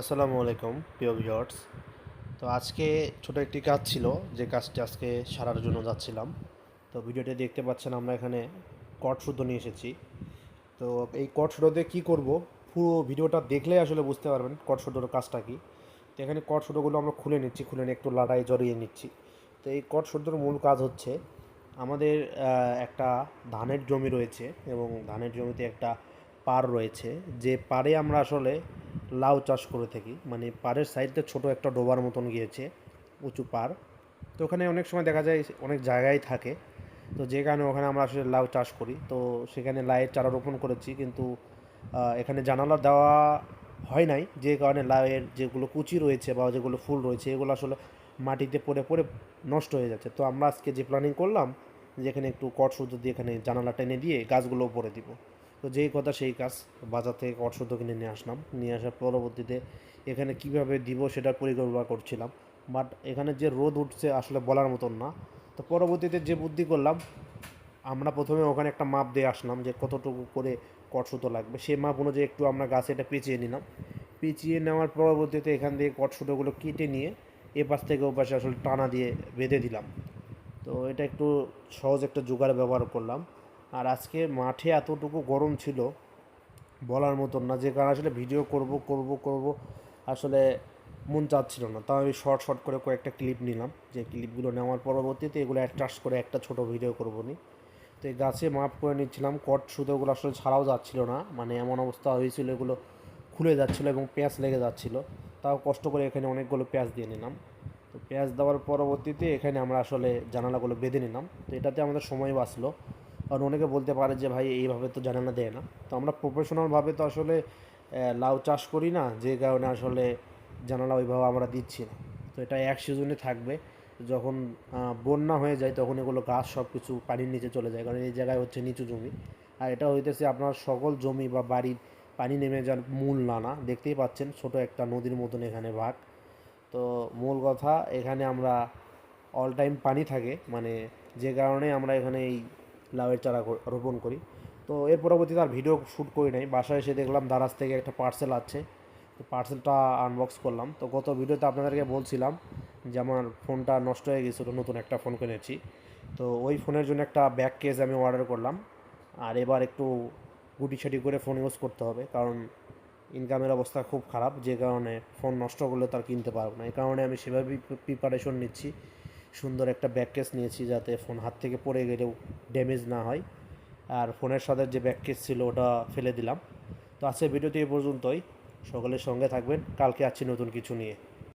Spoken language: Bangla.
আসসালামু আলাইকুম, প্রিয় ভিউয়ার্স। তো আজকে ছোট একটি কাজ ছিল, যে কাজটি আজকে সারার জন্য যাচ্ছিলাম। তো ভিডিওটি দেখতে পাচ্ছেন আমরা এখানে কট শুদ্ধ নিয়ে এসেছি। তো এই কট শুদ্ধতে কী করব, পুরো ভিডিওটা দেখলে আসলে বুঝতে পারবেন কট শুদ্ধর কাজটা কী। তো এখানে কট শুদ্ধগুলো আমরা খুলে নিচ্ছি, খুলে নিয়ে একটু লাড়াই জড়িয়ে নিচ্ছি। তো এই কট শুদ্ধর মূল কাজ হচ্ছে, আমাদের একটা ধানের জমি রয়েছে এবং ধানের জমিতে একটা পার রয়েছে। যে পারে আমরা আসলে লাউ চাষ করে থাকি। মানে পাড়ের সাইডে ছোট একটা ডোবার মতন গিয়েছে, উঁচু পার তো ওখানে অনেক সময় দেখা যায় অনেক জায়গায় থাকে। তো যে কারণে ওখানে আমরা আসলে লাউ চাষ করি। তো সেখানে লাউয়ের চারা রোপণ করেছি কিন্তু এখানে জানালা দেওয়া হয় নাই। যে কারণে লাউয়ের যেগুলো কুচি রয়েছে বা যেগুলো ফুল রয়েছে, এগুলো আসলে মাটিতে পড়ে পড়ে নষ্ট হয়ে যাচ্ছে। তো আমরা আজকে যে প্ল্যানিং করলাম যে এখানে একটু কট শুদ্ধ দিয়ে এখানে জানালা টেনে দিয়ে গাছগুলো উপরে দিব। তো যেই কথা সেই কাজ বাজার থেকে কট শুদ্ধ কিনে নিয়ে আসলাম। নিয়ে আসার পরবর্তীতে এখানে কীভাবে দিব সেটার পরিকল্পনা করছিলাম। বাট এখানে যে রোদ উঠছে আসলে বলার মতন না। তো পরবর্তীতে যে বুদ্ধি করলাম, আমরা প্রথমে ওখানে একটা মাপ দিয়ে আসলাম যে কতটুকু করে কট সুতো লাগবে। সেই মাপ অনুযায়ী একটু আমরা গাছে এটা পেঁচিয়ে নিলাম। পেঁচিয়ে নেওয়ার পরবর্তীতে এখান থেকে কট সুতোগুলো কেটে নিয়ে এ পাশ থেকে ও পাশে আসলে টানা দিয়ে বেঁধে দিলাম। তো এটা একটু সহজ একটা জোগাড় ব্যবহার করলাম। আর আজকে মাঠে এতটুকু গরম ছিল, বলার মতন না। যে কারণে আসলে ভিডিও করব করব করব, আসলে মন চাচ্ছিল না। তাও আমি শর্ট শর্ট করে কয়েকটা ক্লিপ নিলাম। যে ক্লিপগুলো নেওয়ার পরবর্তীতে এগুলো অ্যাডজাস্ট করে একটা ছোট ভিডিও করব নি। তো এই গাছে মাপ করে নিচ্ছিলাম। কট সুতোগুলো আসলে ছাড়াও যাচ্ছিল না। মানে এমন অবস্থা হয়েছিল এগুলো খুলে যাচ্ছিল এবং পেঁয়াজ লেগে যাচ্ছিল। তাও কষ্ট করে এখানে অনেকগুলো পেঁয়াজ দিয়ে নিলাম। তো পেঁয়াজ দেওয়ার পরবর্তীতে এখানে আমরা আসলে জানালাগুলো বেঁধে নিলাম। তো এটাতে আমাদের সময় বাঁচলো। কারণ অনেকে বলতে পারে যে ভাই এইভাবে তো জানালা দেয় না। তো আমরা প্রফেশনালভাবে তো আসলে লাউ চাষ করি না, যে কারণে আসলে জানালা ওইভাবে আমরা দিচ্ছি না। তো এটা এক সিজনে থাকবে। যখন বন্যা হয়ে যায় তখন এগুলো গাছ সব কিছু পানির নিচে চলে যায়, কারণ এই জায়গায় হচ্ছে নিচু জমি। আর এটা হইতেছে আপনার সকল জমি বা বাড়ির পানি নেমে যাওয়ার মূল নানা, দেখতেই পাচ্ছেন ছোট একটা নদীর মতন এখানে ভাগ তো মূল কথা, এখানে আমরা অল টাইম পানি থাকে মানে যে কারণে আমরা এখানে এই লাউয়ের চারা রোপণ করি। তো এর পরবর্তীতে আর ভিডিও শ্যুট করি নাই। বাসায় এসে দেখলাম দারাজ থেকে একটা পার্সেল আছে। তো পার্সেলটা আনবক্স করলাম। তো গত ভিডিওতে আপনাদেরকে বলছিলাম যে আমার ফোনটা নষ্ট হয়ে গেছিল, নতুন একটা ফোন কিনেছি। তো ওই ফোনের জন্য একটা ব্যাক কেস আমি অর্ডার করলাম। আর এবার একটু গুটিছাটি করে ফোন ইউজ করতে হবে। কারণ ইনকামের অবস্থা খুব খারাপ। যে কারণে ফোন নষ্ট করলে তার কিনতে পারব না। এই কারণে আমি সেভাবেই প্রিপারেশন নিচ্ছি। সুন্দর একটা ব্যাক কেস নিয়েছি যাতে ফোন হাত থেকে পড়ে গেলেও ড্যামেজ না হয়। আর ফোনের সাথে যে ব্যাক কেস ছিল ওটা ফেলে দিলাম। তো আজকে ভিডিওটি এই পর্যন্তই। সকলের সঙ্গে থাকবেন। কালকে আছি নতুন কিছু নিয়ে।